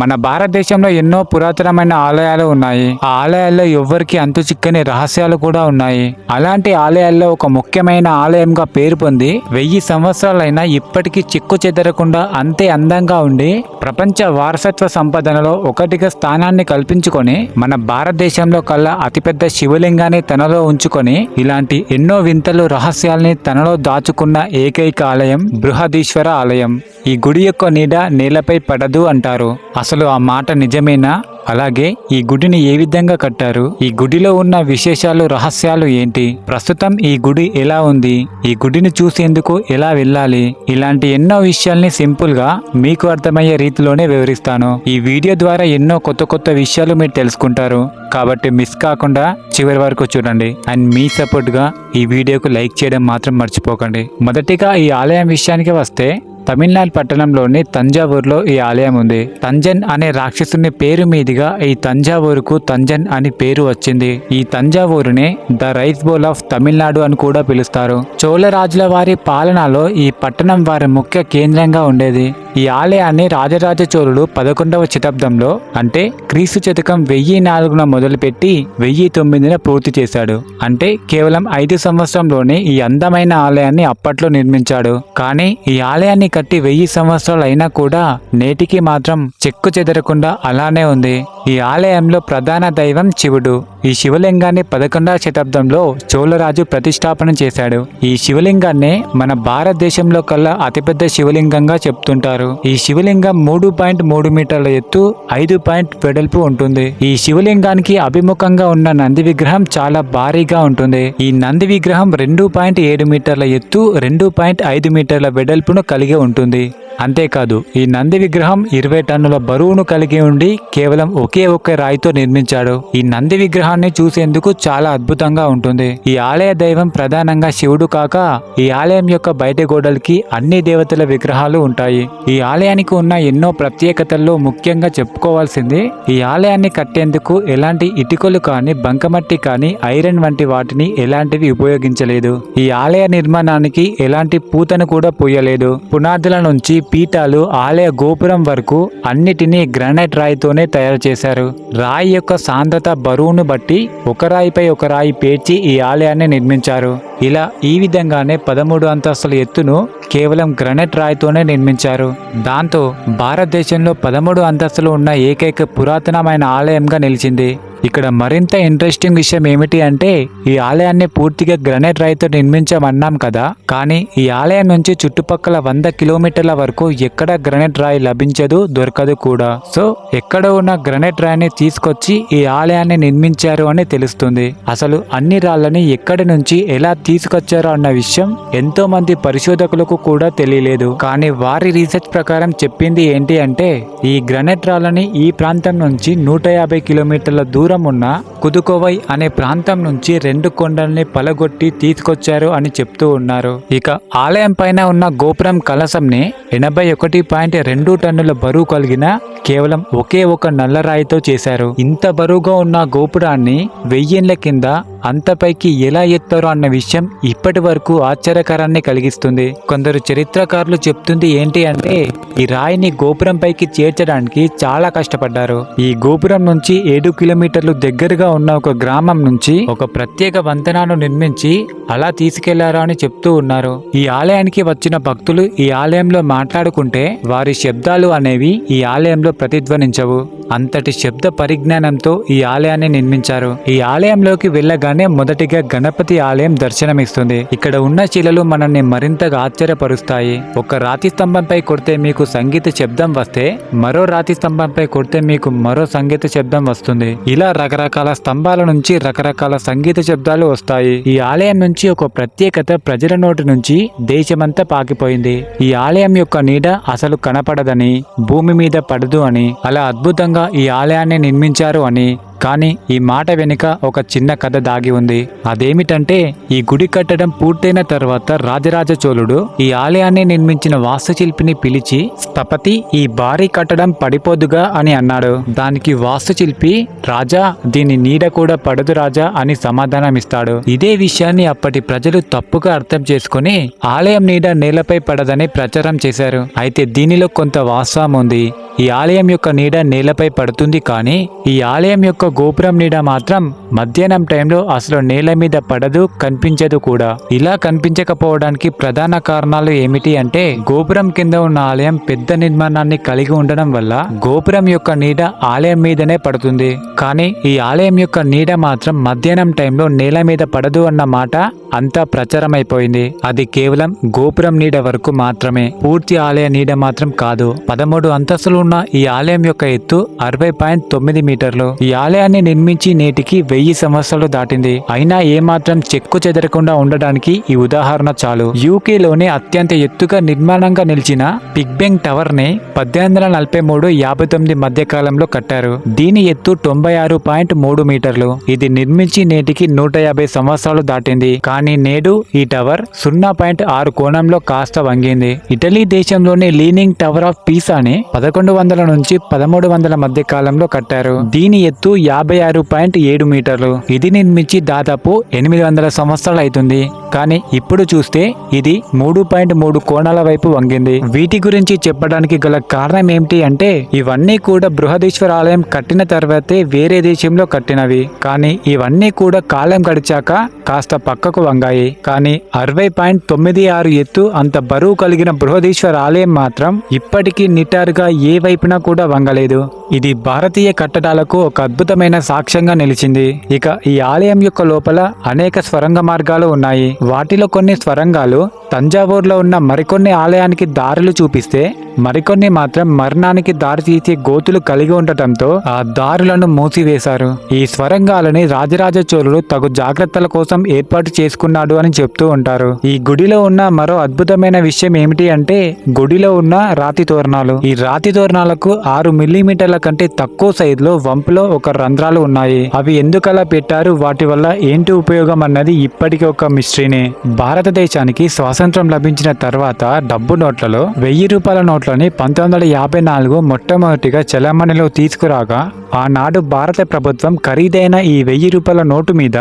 మన భారతదేశంలో ఎన్నో పురాతనమైన ఆలయాలు ఉన్నాయి. ఆ ఆలయాల్లో ఎవ్వరికి అంతు చిక్కని రహస్యాలు కూడా ఉన్నాయి. అలాంటి ఆలయాల్లో ఒక ముఖ్యమైన ఆలయంగా పేరు పొంది వెయ్యి సంవత్సరాలైనా ఇప్పటికీ చిక్కు చెదరకుండా అంతే అందంగా ఉండి ప్రపంచ వారసత్వ సంపదనలో ఒకటిగా స్థానాన్ని కల్పించుకొని మన భారతదేశంలో కల్లా అతిపెద్ద శివలింగాన్ని తనలో ఉంచుకొని ఇలాంటి ఎన్నో వింతలు రహస్యాల్ని తనలో దాచుకున్న ఏకైక ఆలయం బృహదీశ్వర ఆలయం. ఈ గుడి యొక్క నీడ నేలపై పడదు అంటారు. అసలు ఆ మాట నిజమేనా? అలాగే ఈ గుడిని ఏ విధంగా కట్టారు? ఈ గుడిలో ఉన్న విశేషాలు రహస్యాలు ఏంటి? ప్రస్తుతం ఈ గుడి ఎలా ఉంది? ఈ గుడిని చూసేందుకు ఎలా వెళ్ళాలి? ఇలాంటి ఎన్నో విషయాల్ని సింపుల్గా మీకు అర్థమయ్యే రీతిలోనే వివరిస్తాను. ఈ వీడియో ద్వారా ఎన్నో కొత్త కొత్త విషయాలు మీరు తెలుసుకుంటారు. కాబట్టి మిస్ కాకుండా చివరి వరకు చూడండి. అండ్ మీ సపోర్ట్గా ఈ వీడియోకు లైక్ చేయడం మాత్రం మర్చిపోకండి. మొదటిగా ఈ ఆలయం విషయానికి వస్తే తమిళనాడు పట్టణంలోని తంజావూరులో ఈ ఆలయం ఉంది. తంజన్ అనే రాక్షసుని పేరు మీదుగా ఈ తంజావూరుకు తంజన్ అని పేరు వచ్చింది. ఈ తంజావూరునే the rice bowl of Tamil Nadu అని కూడా పిలుస్తారు. చోళరాజుల వారి పాలనలో ఈ పట్టణం వారి ముఖ్య కేంద్రంగా ఉండేది. ఈ ఆలయాన్ని రాజరాజ చోళుడు పదకొండవ శతాబ్దంలో అంటే క్రీస్తు శతకం వెయ్యి నాలుగున మొదలుపెట్టి వెయ్యి తొమ్మిదిన పూర్తి చేశాడు. అంటే కేవలం ఐదు సంవత్సరంలోనే ఈ అందమైన ఆలయాన్ని అప్పట్లో నిర్మించాడు. కానీ ఈ ఆలయాన్ని కట్టి వెయ్యి సంవత్సరాలు అయినా కూడా నేటికి మాత్రం చెక్కు చెదరకుండా అలానే ఉంది. ఈ ఆలయంలో ప్రధాన దైవం శివుడు. ఈ శివలింగాన్ని పదకొండవ శతాబ్దంలో చోళరాజు ప్రతిష్టాపన చేశాడు. ఈ శివలింగాన్ని మన భారతదేశంలో కల్లా అతిపెద్ద శివలింగంగా చెప్తుంటారు. ఈ శివలింగం మూడు పాయింట్ మూడు మీటర్ల ఎత్తు ఐదు పాయింట్ వెడల్పు ఉంటుంది. ఈ శివలింగానికి అభిముఖంగా ఉన్న నంది విగ్రహం చాలా భారీగా ఉంటుంది. ఈ నంది విగ్రహం రెండు పాయింట్ ఏడు మీటర్ల ఎత్తు రెండు పాయింట్ ఐదు మీటర్ల వెడల్పును కలిగి ఉంటుంది. అంతేకాదు ఈ నంది విగ్రహం ఇరవై టన్నుల బరువును కలిగి ఉండి కేవలం ఒకే ఒక్క రాయితో నిర్మించాడు. ఈ నంది విగ్రహాన్ని చూసేందుకు చాలా అద్భుతంగా ఉంటుంది. ఈ ఆలయ దైవం ప్రధానంగా శివుడు కాక ఈ ఆలయం యొక్క బయట గోడలకి అన్ని దేవతల విగ్రహాలు ఉంటాయి. ఈ ఆలయానికి ఉన్న ఎన్నో ప్రత్యేకతల్లో ముఖ్యంగా చెప్పుకోవాల్సింది ఈ ఆలయాన్ని కట్టేందుకు ఎలాంటి ఇటుకలు కానీ బంకమట్టి కానీ ఐరన్ వంటి వాటిని ఎలాంటివి ఉపయోగించలేదు. ఈ ఆలయ నిర్మాణానికి ఎలాంటి పూతను కూడా పోయలేదు. పునాదుల నుంచి పీఠాలు ఆలయ గోపురం వరకు అన్నిటినీ గ్రానైట్ రాయితోనే తయారు చేశారు. రాయి యొక్క సాంద్రత బరువును బట్టి ఒక రాయిపై ఒక రాయి పేర్చి ఈ ఆలయాన్ని నిర్మించారు. ఇలా ఈ విధంగానే పదమూడు అంతస్తుల ఎత్తును కేవలం గ్రనైట్ రాయితోనే నిర్మించారు. దాంతో భారతదేశంలో పదమూడు అంతస్తులు ఉన్న ఏకైక పురాతనమైన ఆలయంగా నిలిచింది. ఇక్కడ మరింత ఇంట్రెస్టింగ్ విషయం ఏమిటి అంటే ఈ ఆలయాన్ని పూర్తిగా గ్రనైట్ రాయితో నిర్మించామన్నాం కదా కానీ ఈ ఆలయం నుంచి చుట్టుపక్కల వంద కిలోమీటర్ల వరకు ఎక్కడ గ్రనైట్ రాయి లభించదు దొరకదు కూడా. సో ఎక్కడ ఉన్న గ్రనైట్ రాయిని తీసుకొచ్చి ఈ ఆలయాన్ని నిర్మించారు అని తెలుస్తుంది. అసలు అన్ని రాళ్ళని ఎక్కడి నుంచి ఎలా తీసుకొచ్చారో అన్న విషయం ఎంతో మంది పరిశోధకులకు కూడా తెలియలేదు. కానీ వారి రీసెర్చ్ ప్రకారం చెప్పింది ఏంటి అంటే ఈ గ్రనైట్ రాళ్ళని ఈ ప్రాంతం నుంచి నూట యాభై కిలోమీటర్ల దూరం ఉన్న కుదుకోవై అనే ప్రాంతం నుంచి రెండు కొండల్ని పలగొట్టి తీసుకొచ్చారు అని చెప్తూ ఉన్నారు. ఇక ఆలయం పైన ఉన్న గోపురం కలశంని ఎనభై ఒకటి పాయింట్ రెండు టన్నుల బరువు కలిగిన కేవలం ఒకే ఒక నల్లరాయితో చేశారు. ఇంత బరువుగా ఉన్న గోపురాన్ని వెయ్యేళ్ళ కింద అంత పైకి ఎలా ఎత్తారో అన్న విషయం ఇప్పటి వరకు ఆశ్చర్యకరాన్ని కలిగిస్తుంది. కొందరు చరిత్రకారులు చెప్తుంది ఏంటి అంటే ఈ రాయిని గోపురం పైకి చేర్చడానికి చాలా కష్టపడ్డారు. ఈ గోపురం నుంచి ఏడు కిలోమీటర్ కిలోమీటర్లు దగ్గరగా ఉన్న ఒక గ్రామం నుంచి ఒక ప్రత్యేక వంతెనను నిర్మించి అలా తీసుకెళ్ళారు అని చెప్తూ ఉన్నారు. ఈ ఆలయానికి వచ్చిన భక్తులు ఈ ఆలయంలో మాట్లాడుకుంటే వారి శబ్దాలు అనేవి ఈ ఆలయంలో ప్రతిధ్వనించవు. అంతటి శబ్ద పరిజ్ఞానంతో ఈ ఆలయాన్ని నిర్మించారు. ఈ ఆలయంలోకి వెళ్ళగానే మొదటిగా గణపతి ఆలయం దర్శనమిస్తుంది. ఇక్కడ ఉన్న శిలలు మనల్ని మరింతగా ఆశ్చర్యపరుస్తాయి. ఒక రాతి స్తంభంపై కొడితే మీకు సంగీత శబ్దం వస్తే మరో రాతి స్తంభంపై కొడితే మీకు మరో సంగీత శబ్దం వస్తుంది. ఇలా రకరకాల స్తంభాల నుంచి రకరకాల సంగీత శబ్దాలు వస్తాయి. ఈ ఆలయం నుంచి ఒక ప్రత్యేకత ప్రజల నోటి నుంచి దేశమంతా పాకిపోయింది. ఈ ఆలయం యొక్క నీడ అసలు కనపడదని భూమి మీద పడదు అని అలా అద్భుతంగా ఈ ఆలయాన్ని నిర్మించారు అని కానీ ఈ మాట వెనుక ఒక చిన్న కథ దాగి ఉంది. అదేమిటంటే ఈ గుడి కట్టడం పూర్తయిన తర్వాత రాజరాజ చోళుడు ఈ ఆలయాన్ని నిర్మించిన వాస్తుశిల్పిని పిలిచి స్థపతి ఈ భారీ కట్టడం పడిపోదుగా అని అన్నాడు. దానికి వాస్తుశిల్పి రాజా దీని నీడ కూడా పడదు రాజా అని సమాధానమిస్తాడు. ఇదే విషయాన్ని అప్పటి ప్రజలు తప్పుగా అర్థం చేసుకుని ఆలయం నీడ నేలపై పడదని ప్రచారం చేశారు. అయితే దీనిలో కొంత వాస్తవం ఉంది. ఈ ఆలయం యొక్క నీడ నేలపై పడుతుంది కానీ ఈ ఆలయం యొక్క గోపురం నీడ మాత్రం మధ్యాహ్నం టైంలో అసలు నేల మీద పడదు కనిపించదు కూడా. ఇలా కనిపించకపోవడానికి ప్రధాన కారణాలు ఏమిటి అంటే గోపురం కింద ఉన్న ఆలయం పెద్ద నిర్మాణాన్ని కలిగి ఉండడం వల్ల గోపురం యొక్క నీడ ఆలయం మీదనే పడుతుంది. కానీ ఈ ఆలయం యొక్క నీడ మాత్రం మధ్యాహ్నం టైంలో నేల మీద పడదు అన్న మాట అంతా ప్రచారమైపోయింది. అది కేవలం గోపురం నీడ వరకు మాత్రమే. పూర్తి ఆలయ నీడ మాత్రం కాదు. పదమూడు అంతస్తులు ఉన్న ఈ ఆలయం యొక్క ఎత్తు అరవై పాయింట్ తొమ్మిది మీటర్లు. ఈ ఆలయాన్ని నిర్మించి నేటికి వెయ్యి సంవత్సరాలు దాటింది. అయినా ఏమాత్రం చెక్కు చెదరకుండా ఉండడానికి ఈ ఉదాహరణ చాలు. యూకేలోనే అత్యంత ఎత్తుగా నిర్మాణంగా నిలిచిన పిగ్బెంగ్ టవర్ని పద్దెనిమిది వందల నలభై మూడు యాభై తొమ్మిది మధ్య కాలంలో కట్టారు. దీని ఎత్తు తొంభై ఆరు పాయింట్ మూడు మీటర్లు. ఇది నిర్మించి నేటికి నూట యాభై సంవత్సరాలు దాటింది. కానీ నేడు ఈ టవర్ సున్నా పాయింట్ ఆరు కోణంలో కాస్త వంగింది. ఇటలీ దేశంలోని లీనింగ్ టవర్ ఆఫ్ పీసాని పదకొండు వందల నుంచి పదమూడు వందల మధ్య కాలంలో కట్టారు. దీని ఎత్తు యాభై ఆరు పాయింట్ ఏడు మీటర్లు. ఇది నిర్మించి దాదాపు ఎనిమిది వందల సంవత్సరాలు అవుతుంది. కానీ ఇప్పుడు చూస్తే ఇది మూడు పాయింట్ మూడు కోణాల వైపు వంగింది. వీటి గురించి చెప్పడానికి గల కారణం ఏమిటి అంటే ఇవన్నీ కూడా బృహదీశ్వర ఆలయం కట్టిన తర్వాతే వేరే దేశంలో కట్టినవి. కానీ ఇవన్నీ కూడా కాలం గడిచాక కాస్త పక్కకు వంగాయి. కానీ అరవై పాయింట్ తొమ్మిది ఆరు ఎత్తు అంత బరువు కలిగిన బృహదీశ్వర ఆలయం మాత్రం ఇప్పటికీ నిటారుగా ఏ వైపున కూడా వంగలేదు. ఇది భారతీయ కట్టడాలకు ఒక అద్భుతమైన సాక్ష్యంగా నిలిచింది. ఇక ఈ ఆలయం యొక్క లోపల అనేక స్వరంగ మార్గాలు ఉన్నాయి. వాటిలో కొన్ని స్వరంగాలు తంజావూరులో ఉన్న మరికొన్ని ఆలయానికి దారులు చూపిస్తే మరికొన్ని మాత్రం మరణానికి దారి తీసే గోతులు కలిగి ఉండటంతో ఆ దారులను మూసివేశారు. ఈ స్వరంగాలని రాజరాజ చోళుడు తగు జాగ్రత్తల కోసం ఏర్పాటు చేసుకు తీసుకున్నాడు అని చెప్తూ ఉంటారు. ఈ గుడిలో ఉన్న మరో అద్భుతమైన విషయం ఏమిటి అంటే గుడిలో ఉన్న రాతి తోరణాలు. ఈ రాతి తోరణాలకు ఆరు మిల్లీమీటర్ల కంటే తక్కువ సైజులో వంపులో ఒక రంధ్రాలు ఉన్నాయి. అవి ఎందుకలా పెట్టారు? వాటి వల్ల ఏంటి ఉపయోగం అన్నది ఇప్పటికీ ఒక మిస్టరీనే భారతదేశానికి స్వాతంత్రం లభించిన తర్వాత డబ్బు నోట్లలో వెయ్యి రూపాయల నోట్లని పంతొమ్మిది వందల యాభై నాలుగు మొట్టమొదటిగా చలామణిలో తీసుకురాగా ఆనాడు భారత ప్రభుత్వం ఖరీదైన ఈ వెయ్యి రూపాయల నోటు మీద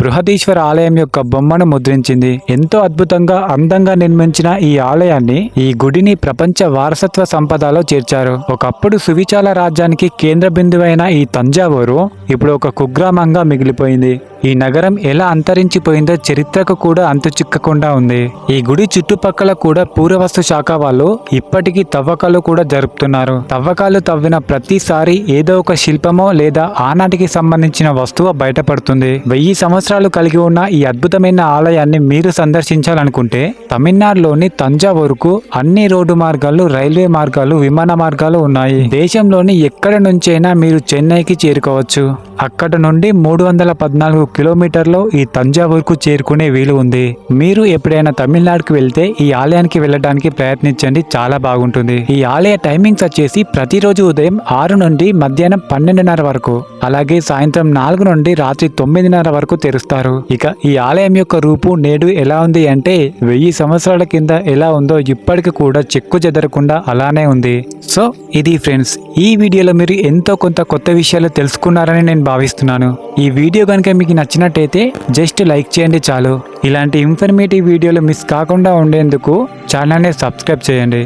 బృహదీశ్వర ఆలయం యొక్క బొమ్మను ముద్రించింది. ఎంతో అద్భుతంగా అందంగా నిర్మించిన ఈ ఆలయాన్ని ఈ గుడిని ప్రపంచ వారసత్వ సంపదలో చేర్చారు. ఒకప్పుడు సువిచాల రాజ్యానికి కేంద్ర బిందువైన ఈ తంజావూరు ఇప్పుడు ఒక కుగ్రామంగా మిగిలిపోయింది. ఈ నగరం ఎలా అంతరించిపోయిందో చరిత్రకు కూడా అంతు చిక్కకుండా ఉంది. ఈ గుడి చుట్టుపక్కల కూడా పూర్వవస్తు శాఖ వాళ్ళు ఇప్పటికీ తవ్వకాలు కూడా జరుపుతున్నారు. తవ్వకాలు తవ్విన ప్రతిసారి ఏదో ఒక శిల్పమో లేదా ఆనాటికి సంబంధించిన వస్తువు బయటపడుతుంది. వెయ్యి సంవత్సరాలు కలిగి ఉన్న ఈ అద్భుతమైన ఆలయాన్ని మీరు సందర్శించాలనుకుంటే తమిళనాడులోని తంజావూరుకు అన్ని రోడ్డు మార్గాలు రైల్వే మార్గాలు విమాన మార్గాలు ఉన్నాయి. దేశంలోని ఎక్కడ నుంచైనా మీరు చెన్నైకి చేరుకోవచ్చు. అక్కడ నుండి మూడు వందల పద్నాలుగు కిలోమీటర్లో ఈ తంజావూర్కు చేరుకునే వీలు ఉంది. మీరు ఎప్పుడైనా తమిళనాడుకు వెళ్తే ఈ ఆలయానికి వెళ్ళడానికి ప్రయత్నించండి. చాలా బాగుంటుంది. ఈ ఆలయ టైమింగ్స్ వచ్చేసి ప్రతిరోజు ఉదయం ఆరు నుండి మధ్యాహ్నం పన్నెండున్నర వరకు అలాగే సాయంత్రం నాలుగు నుండి రాత్రి తొమ్మిదిన్నర వరకు తెరుస్తారు. ఇక ఈ ఆలయం యొక్క రూపు నేడు ఎలా ఉంది అంటే వెయ్యి సంవత్సరాల కింద ఎలా ఉందో ఇప్పటికి కూడా చెక్కు చెదరకుండా అలానే ఉంది. సో ఇది ఫ్రెండ్స్ ఈ వీడియోలో మీరు ఎంతో కొంత కొత్త విషయాలు తెలుసుకున్నారని నేను భావిస్తున్నాను. ఈ వీడియో కనుక మీకు నచ్చినట్టయితే జస్ట్ లైక్ చేయండి చాలు. ఇలాంటి ఇన్ఫర్మేటివ్ వీడియోలు మిస్ కాకుండా ఉండేందుకు ఛానల్ని సబ్స్క్రైబ్ చేయండి.